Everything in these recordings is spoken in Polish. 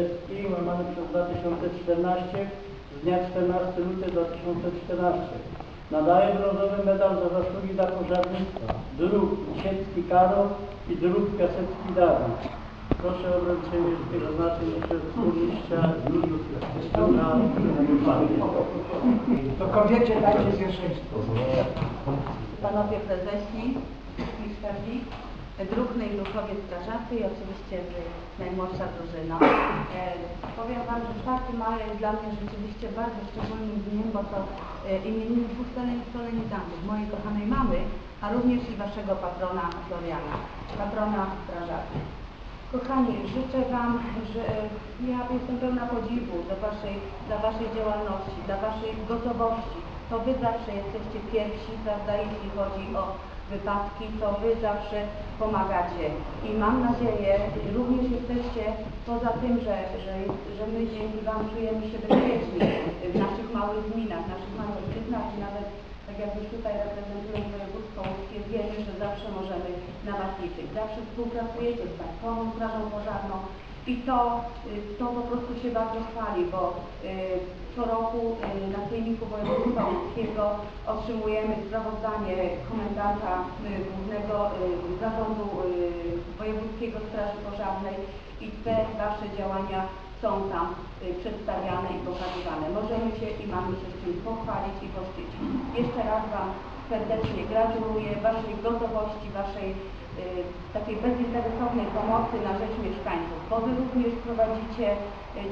łamane przez SI łamane przez 2014 z dnia 14 luty 2014. Nadaje brązowy medal za zasługi dla pożarnictwa druk Lisiecki Karol i druk Piasecki Dawid. Proszę o wręczenie tych oznaczeń przez burmistrza na To kobiecie dajcie pierwszeństwo. panowie prezesi, burmistrzowi, druhny i druhowie strażacy i oczywiście najmłodsza drużyna. E, powiem Wam, że 4 maja jest dla mnie rzeczywiście bardzo szczególnym dniem, bo to e, imieniny dwóch solen- solenizantów, mojej kochanej mamy, a również i Waszego patrona Floriana, patrona strażacy. Kochani, życzę Wam, że ja jestem pełna podziwu do waszej, dla Waszej działalności, dla Waszej gotowości. To Wy zawsze jesteście pierwsi, prawda, jeśli chodzi o wypadki, to Wy zawsze pomagacie. I mam nadzieję, również jesteście poza tym, że, że, że my dzięki Wam czujemy się bezpieczni w naszych małych gminach, w naszych małych gminach i nawet tak jak już tutaj reprezentując województwo łódzkie, wiemy, że zawsze możemy na Was liczyć. Zawsze współpracujecie z Państwową Strażą Pożarną i to, y, to po prostu się bardzo chwali, bo y, co roku y, na Sejmiku Województwa Łódzkiego otrzymujemy sprawozdanie komendanta Głównego Zarządu Wojewódzkiego Straży Pożarnej i te Wasze działania są tam przedstawiane i pokazywane. Możemy się i mamy się z tym pochwalić i poszczycić. Jeszcze raz Wam serdecznie gratuluję Waszej gotowości, Waszej takiej bezinteresownej pomocy na rzecz mieszkańców, bo Wy również prowadzicie y,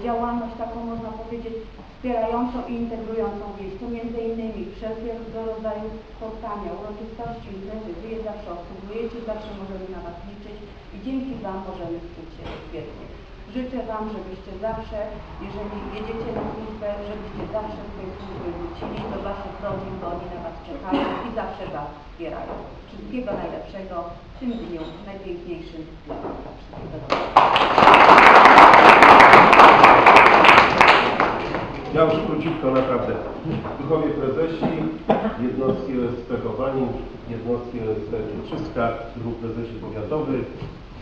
działalność taką można powiedzieć wspierającą i integrującą wieś. To między innymi wszelkiego rodzaju spotkania, uroczystości, imprezy, Wy je zawsze obsługujecie, zawsze możemy na Was liczyć i dzięki Wam możemy czuć się świetnie. Życzę Wam, żebyście zawsze, jeżeli jedziecie na służbę, żebyście zawsze z wrócili do Waszych rodzin, bo oni na Was czekają i zawsze Was wspierają. Wszystkiego najlepszego w tym dniu najpiękniejszym dla Was. Wszystkiego. Ja już króciutko naprawdę. Duchowie prezesi, jednostki OSP Chowanin, jednostki OSP Pietrzyska, druh prezesi powiatowy,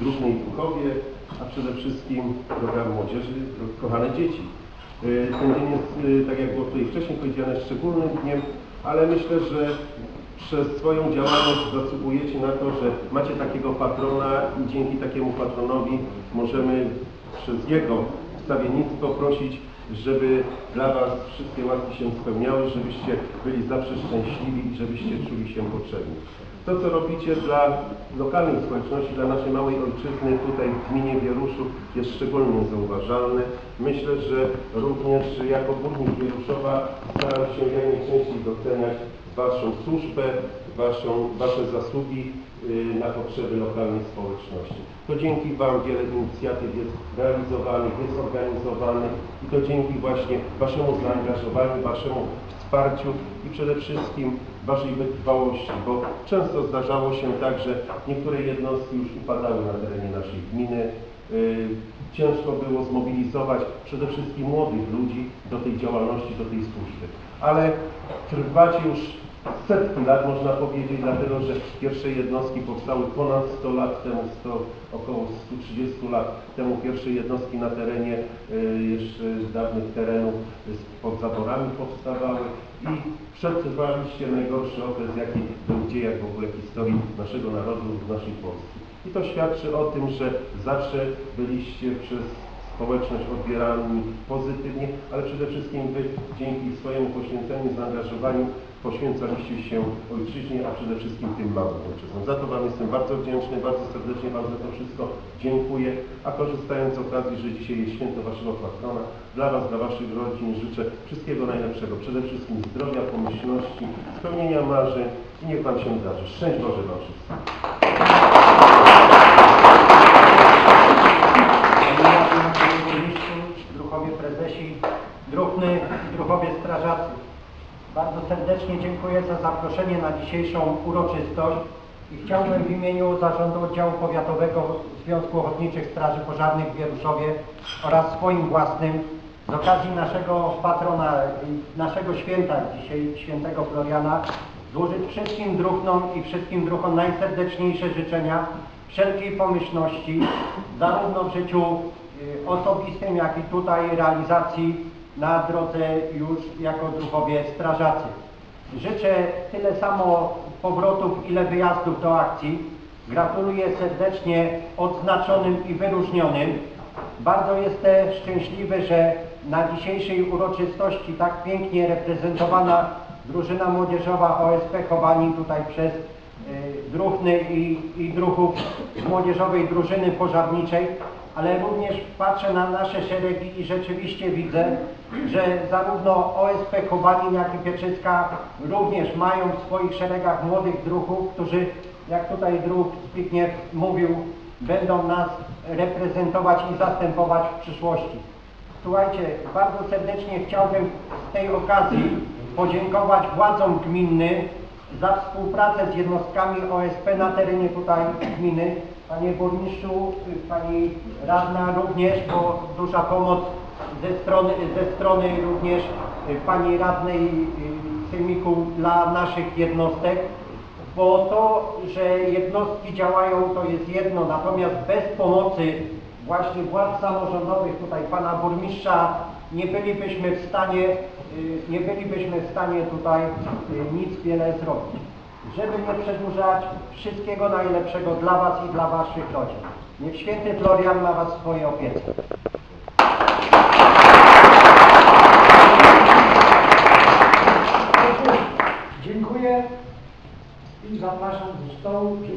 druhny i duchowie, a przede wszystkim program młodzieży, kochane dzieci. Y, Ten dzień jest, y, tak jak było tutaj wcześniej powiedziane, szczególnym dniem, ale myślę, że przez swoją działalność zasługujecie na to, że macie takiego patrona i dzięki takiemu patronowi możemy przez jego wstawiennictwo prosić, żeby dla Was wszystkie łaski się spełniały, żebyście byli zawsze szczęśliwi i żebyście czuli się potrzebni. To, co robicie dla lokalnej społeczności, dla naszej małej ojczyzny tutaj w gminie Wieruszów jest szczególnie zauważalne. Myślę, że również jako burmistrz Wieruszowa staram się jak najczęściej doceniać Waszą służbę, waszą, Wasze zasługi y, na potrzeby lokalnej społeczności. To dzięki Wam wiele inicjatyw jest realizowanych, jest organizowanych i to dzięki właśnie Waszemu zaangażowaniu, Waszemu wsparciu i przede wszystkim Waszej wytrwałości, bo często zdarzało się tak, że niektóre jednostki już upadały na terenie naszej gminy. Y, Ciężko było zmobilizować przede wszystkim młodych ludzi do tej działalności, do tej służby. Ale trwacie już setki lat, można powiedzieć, dlatego że pierwsze jednostki powstały ponad 100 lat temu, 100, około 130 lat temu pierwsze jednostki na terenie y, jeszcze dawnych terenów y, pod zaborami powstawały i przetrwaliście najgorszy okres, jaki był w dziejach w ogóle historii naszego narodu, naszej Polski. I to świadczy o tym, że zawsze byliście przez społeczność odbierani pozytywnie, ale przede wszystkim Wy dzięki swojemu poświęceniu, zaangażowaniu poświęcaliście się ojczyźnie, a przede wszystkim tym małym ojczyznom. Za to Wam jestem bardzo wdzięczny, bardzo serdecznie Wam za to wszystko dziękuję, a korzystając z okazji, że dzisiaj jest święto Waszego patrona, dla Was, dla Waszych rodzin życzę wszystkiego najlepszego, przede wszystkim zdrowia, pomyślności, spełnienia marzeń i niech Wam się darzy. Szczęść Boże Wam wszystkim. Druhowie prezesi, druhny i druhowie strażacy. Bardzo serdecznie dziękuję za zaproszenie na dzisiejszą uroczystość i chciałbym w imieniu Zarządu Oddziału Powiatowego Związku Ochotniczych Straży Pożarnych w Wieruszowie oraz swoim własnym z okazji naszego patrona, naszego święta dzisiaj, świętego Floriana, złożyć wszystkim druhnom i wszystkim druhom najserdeczniejsze życzenia wszelkiej pomyślności, zarówno w życiu osobistym, jak i tutaj realizacji na drodze już jako druhowie strażacy. Życzę tyle samo powrotów, ile wyjazdów do akcji. Gratuluję serdecznie odznaczonym i wyróżnionym. Bardzo jestem szczęśliwy, że na dzisiejszej uroczystości tak pięknie reprezentowana drużyna młodzieżowa OSP Chowanin tutaj przez y, druhny i, i druhów młodzieżowej drużyny pożarniczej, ale również patrzę na nasze szeregi i rzeczywiście widzę, że zarówno OSP Chowanin, jak i Pieczycka również mają w swoich szeregach młodych druhów, którzy, jak tutaj druh Zbigniew mówił, będą nas reprezentować i zastępować w przyszłości. Słuchajcie, bardzo serdecznie chciałbym z tej okazji podziękować władzom gminnym za współpracę z jednostkami OSP na terenie tutaj gminy. Panie burmistrzu, pani radna również, bo duża pomoc ze strony, ze strony również pani radnej sejmiku dla naszych jednostek bo to, że jednostki działają, to jest jedno, natomiast bez pomocy właśnie władz samorządowych, tutaj pana burmistrza, nie bylibyśmy w stanie, y, nie bylibyśmy w stanie tutaj y, nic wiele zrobić żeby nie przedłużać, wszystkiego najlepszego dla Was i dla Waszych rodzin. Niech święty Florian ma Was swoje opiece. Dziękuję i zapraszam do stołu przy